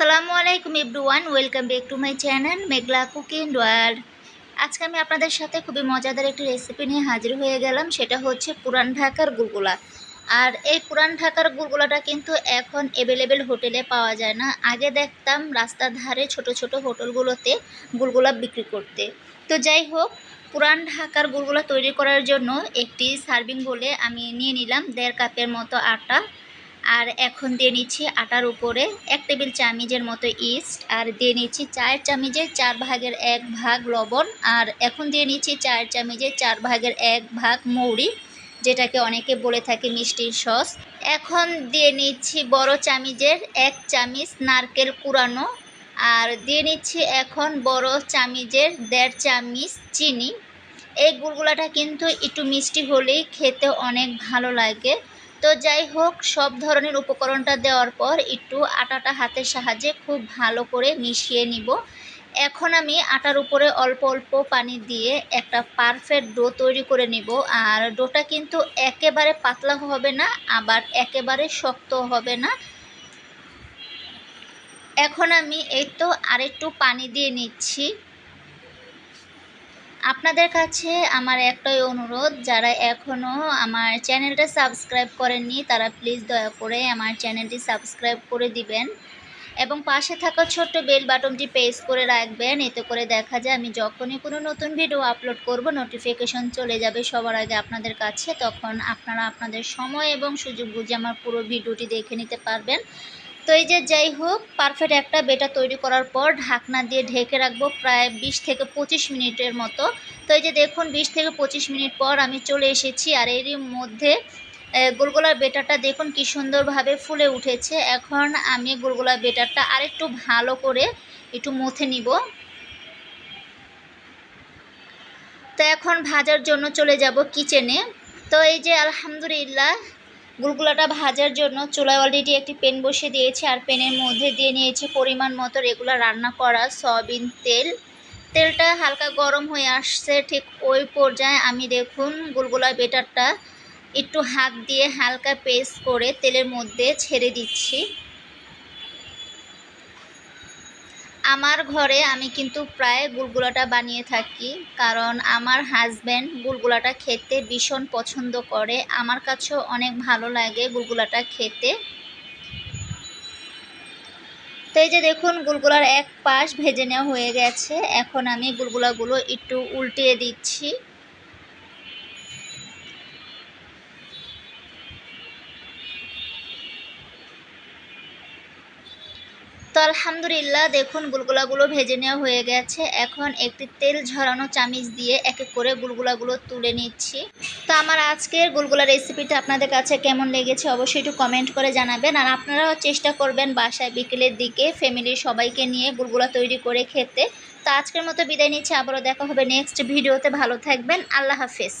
আসসালামু আলাইকুম everyone, welcome back to my channel Meghla cooking world. আজকে আমি আপনাদের সাথে খুবই মজাদার একটি রেসিপি নিয়ে হাজির হয়ে গেলাম, সেটা হচ্ছে পুরান ঢাকার গুলগুলা আর এই পুরান ঢাকার গুলগুলাটা কিন্তু এখন অ্যাভেলেবেল হোটেলে পাওয়া যায় না। আগে দেখতাম রাস্তার ধারে ছোট ছোট হোটেলগুলোতে গুলগুলা বিক্রি করতে। তো যাই হোক, পুরান ঢাকার গুলগুলা তৈরি করার জন্য একটি সার্ভিং বলে আমি নিয়ে নিলাম দেড় কাপের মতো আটা। আর এখন দিয়ে নিচ্ছি আটার উপরে এক টেবিল চামিচের মতো ইস্ট, আর দিয়ে নিচ্ছি চায়ের চামিচের চার ভাগের এক ভাগ লবণ, আর এখন দিয়ে নিচ্ছি চায়ের চামিচের চার ভাগের এক ভাগ মৌরি, যেটাকে অনেকে বলে থাকে মিষ্টির সস। এখন দিয়ে নিচ্ছি বড় চামিচের এক চামিচ নারকেল কুড়ানো, আর দিয়ে নিচ্ছি এখন বড় চামিচের দেড় চামিচ চিনি। এই গুলগুলাটা কিন্তু একটু মিষ্টি হলেই খেতে অনেক ভালো লাগে। তো যাই হোক, সব ধরনের উপকরণটা দেওয়ার পর একটু আটাটা হাতের সাহায্যে খুব ভালো করে মিশিয়ে নিব। এখন আমি আটার উপরে অল্প অল্প পানি দিয়ে একটা পারফেক্ট ডো তৈরি করে নিব। আর ডোটা কিন্তু একেবারে পাতলা হবে না, আবার একেবারে শক্ত হবে না। এখন আমি এই তো আরেকটু পানি দিয়ে নিচ্ছি। আপনাদের কাছে আমার একটাই অনুরোধ, যারা এখনও আমার চ্যানেলটা সাবস্ক্রাইব করেননি, তারা প্লিজ দয়া করে আমার চ্যানেলটি সাবস্ক্রাইব করে দিবেন এবং পাশে থাকা ছোট্ট বেল বাটনটি প্রেস করে রাখবেন, এতে করে দেখা যায় আমি যখনই কোনো নতুন ভিডিও আপলোড করব নোটিফিকেশন চলে যাবে সবার আগে আপনাদের কাছে, তখন আপনারা আপনাদের সময় এবং সুযোগ বুঝে আমার পুরো ভিডিওটি দেখে নিতে পারবেন। তো এই যে যাই হোক পারফেক্ট একটা বেটা তৈরি করার পর ঢাকনা দিয়ে ঢেকে রাখব প্রায় বিশ থেকে পঁচিশ মিনিটের মতো। তো এই যে দেখুন, বিশ থেকে পঁচিশ মিনিট পর আমি চলে এসেছি আর এরই মধ্যে গোলগোলার বেটারটা দেখুন কি সুন্দরভাবে ফুলে উঠেছে। এখন আমি গোলগোলার বেটারটা আরেকটু ভালো করে একটু মুথে নিব। তো এখন ভাজার জন্য চলে যাব কিচেনে তো এই যে আলহামদুলিল্লাহ গুলগুলাটা ভাজার জন্য চুলায় অলরেডি একটি পেন বসে দিয়েছি আর পেনের মধ্যে দিয়ে নিয়েছি পরিমাণ মতো রেগুলার রান্না করা সয়াবিন তেল। তেলটা হালকা গরম হয়ে আসছে ঠিক ওই পর্যায়ে আমি দেখুন গুলগুলা বেটারটা একটু হাত দিয়ে হালকা পেস্ট করে তেলের মধ্যে ছেড়ে দিচ্ছি। আমার ঘরে আমি কিন্তু প্রায় গুলগুলাটা বানিয়ে থাকি, কারণ আমার হাজব্যান্ড গুলগুলাটা খেতে ভীষণ পছন্দ করে। আমার কাছেও অনেক ভালো লাগে গুলগুলাটা খেতে। তো এই যে দেখুন গুলগুলার এক পাশ ভেজে নেওয়া হয়ে গেছে। এখন আমি গুলগুলাগুলো একটু উল্টিয়ে দিচ্ছি। আলহামদুলিল্লাহ, দেখুন গুলগুলাগুলো ভেজে নেওয়া হয়ে গেছে। এখন একটি তেল ঝরানো চামিচ দিয়ে এক এক করে গুলগুলাগুলো তুলে নিচ্ছি। তো আমার আজকের গুলগুলা রেসিপিটা আপনাদের কাছে কেমন লেগেছে অবশ্যই একটু কমেন্ট করে জানাবেন। আর আপনারাও চেষ্টা করবেন বাসায় বিকেলের দিকে ফ্যামিলির সবাইকে নিয়ে গুলগুলা তৈরি করে খেতে। তো আজকের মতো বিদায় নিচ্ছি, আবারও দেখা হবে নেক্সট ভিডিওতে। ভালো থাকবেন, আল্লাহ হাফেজ।